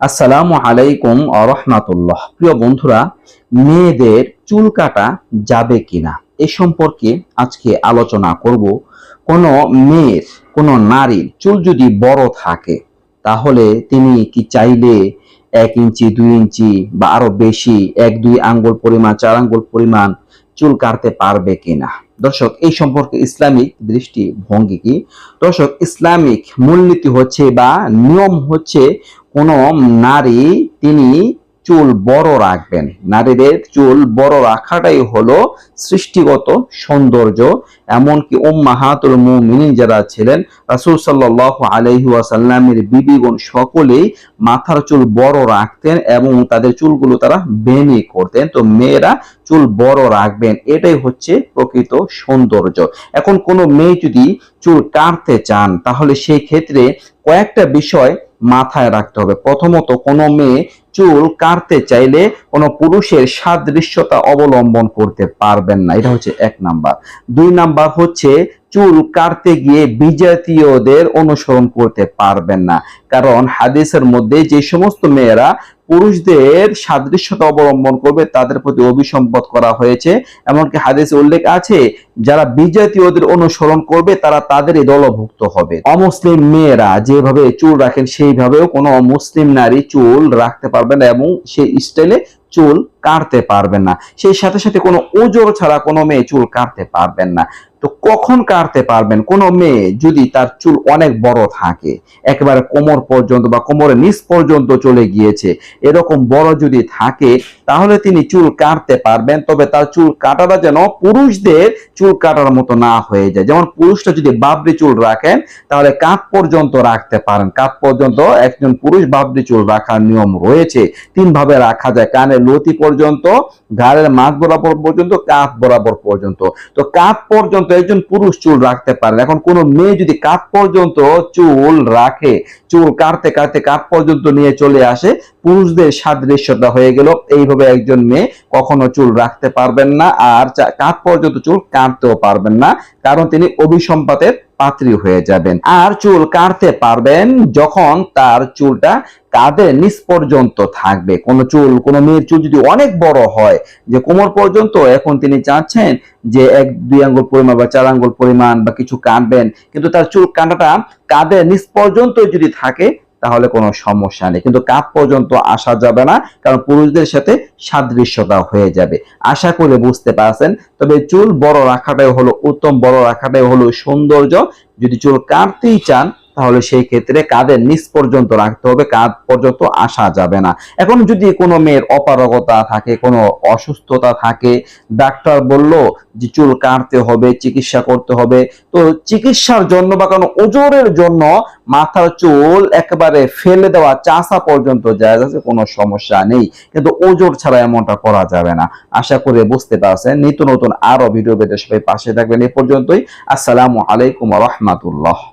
আসসালামু আলাইকুম রহমাতুল্লাহ। প্রিয় বন্ধুরা, মেয়েদের চুল কাটা যাবে কিনা এ সম্পর্কে আজকে আলোচনা করব। কোনো মেয়ের, কোনো নারীর চুল যদি বড় থাকে, তাহলে তিনি কি চাইলে এক ইঞ্চি, দুই ইঞ্চি বা আরও বেশি, এক, দুই আঙ্গুল পরিমাণ, চার আঙ্গুল পরিমাণ চুল কাটতে পারবে কিনা? দর্শক, এই সম্পর্কে ইসলামিক দৃষ্টিভঙ্গি কি? দর্শক, ইসলামিক মূলনীতি হচ্ছে বা নিয়ম হচ্ছে কোনো নারী তিনি চুল বড় রাখবেন। নারীদের চুল বড় রাখাটাই হলো সৃষ্টিগত সৌন্দর্য। এমনকি উম্মাহাতুল মুমিনিন যারা ছিলেন, রাসূল সাল্লাল্লাহু আলাইহি ওয়াসাল্লামের বিবিগণ সকলেই মাথার চুল বড় রাখতেন এবং তাদের চুলগুলো তারা বেনি করতেন। তো মেয়েরা চুল বড় রাখবেন, এটাই হচ্ছে প্রকৃত সৌন্দর্য। এখন কোনো মেয়ে যদি চুল কাটতে চান, তাহলে সেই ক্ষেত্রে কয়েকটা বিষয় মাথায় রাখতে হবে। প্রথমত কোনো মেয়ে চুল কাটতে চাইলে কোনো পুরুষের সাদৃশ্যতা অবলম্বন করতে পারবেন না। এটা হচ্ছে এক নাম্বার। দুই নাম্বার হচ্ছে চুল কাটতে গিয়ে বিজাতীয়দের অনুসরণ করতে পারবেন না। কারণ হাদিসের মধ্যে যে সমস্ত মেয়েরা পুরুষদের সাদৃশ্যতা অবলম্বন করবে, তাদের প্রতি অভিসম্পদ করা হয়েছে। এমনকি হাদিসে উল্লেখ আছে, যারা বিজাতীয়দের অনুসরণ করবে, তারা তাদেরই দলভুক্ত হবে। অমুসলিম মেয়েরা যেভাবে চুল রাখেন, সেইভাবেও কোনো অমুসলিম নারী চুল রাখতে পারবে না এবং সেই স্টাইলে চুল কাটতে পারবেন না। সেই সাথে সাথে কোনো ওজোর ছাড়া কোনো মেয়ে চুল কাটতে পারবেন না। তো কখন কাটতে পারবেন? কোনো মেয়ে যদি তার চুল অনেক বড় থাকে, একেবারে কোমর পর্যন্ত বা কোমরের নিচ পর্যন্ত চলে গিয়েছে, এরকম বড় যদি থাকে, তাহলে তিনি চুল কাটতে পারবেন, তবে তার চুল কাটাটা যেন পুরুষদের চুল কাটার মতো না হয়ে যায়। যেমন পুরুষটা যদি বাবরি চুল রাখেন, তাহলে কাঁধ পর্যন্ত রাখতে পারেন। কাঁধ পর্যন্ত একজন পুরুষ বাবরি চুল রাখার নিয়ম রয়েছে। তিন ভাবে রাখা যায়, কানের লতি পর্যন্ত, ঘাড়ের মাঝ বরাবর পর্যন্ত, কাঁধ বরাবর পর্যন্ত। তো কাঁধ পর্যন্ত একজন পুরুষ চুল রাখতে পারেন এখন কোন মেয়ে যদি কাঁধ পর্যন্ত চুল রাখে, চুল কাটতে কাটতে কাঁধ পর্যন্ত নিয়ে চলে আসে, পুরুষদের সাদৃশ্যতা হয়ে গেল। এইভাবে একজন মেয়ে কখনো চুল রাখতে পারবেন না আর কাঁধ পর্যন্ত চুল কাটতেও পারবেন না। কারণ তিনি অভিসম্পাতের পাত্রী হয়ে যাবেন। আর চুল কাটতে পারবেন যখন তার চুলটা কাঁধের নিচ পর্যন্ত থাকবে। কোন চুল, কোন মেয়ের চুল যদি অনেক বড় হয়, যে কোমর পর্যন্ত, এখন তিনি চাচ্ছেন যে এক, দুই আঙ্গুল পরিমাণ বা চার আঙ্গুল পরিমাণ বা কিছু কাটবেন। কিন্তু তার চুল কাঁটাটা কাঁধের নিচ পর্যন্ত যদি থাকে, তাহলে কোনো সমস্যা নেই। কিন্তু কাপ পর্যন্ত আসা যাবে না, কারণ পুরুষদের সাথে সাদৃশ্যতা হয়ে যাবে। আশা করে বুঝতে পারছেন। তবে চুল বড় রাখাটাই হলো, উত্তম বড় রাখাটাই হলো সৌন্দর্য। যদি চুল কাটতেই চান তাহলে সেই ক্ষেত্রে কাঁধের নিচ পর্যন্ত রাখতে হবে, কাঁধ পর্যন্ত আসা যাবে না। এখন যদি কোনো মেয়ের অপারগতা থাকে, কোনো অসুস্থতা থাকে, ডাক্তার বলল যে চুল কাটতে হবে, চিকিৎসা করতে হবে, তো চিকিৎসার জন্য বা কোনো ওজোরের জন্য মাথার চুল একেবারে ফেলে দেওয়া চাষা পর্যন্ত যায় আছে কোনো সমস্যা নেই। কিন্তু ওজোর ছাড়া এমনটা করা যাবে না। আশা করে বুঝতে পারছেন। নিত্য নতুন আরও ভিডিও পেতে সবাই পাশে থাকবেন। এ পর্যন্তই। আসসালামু আলাইকুম রহমাতুল্লাহ।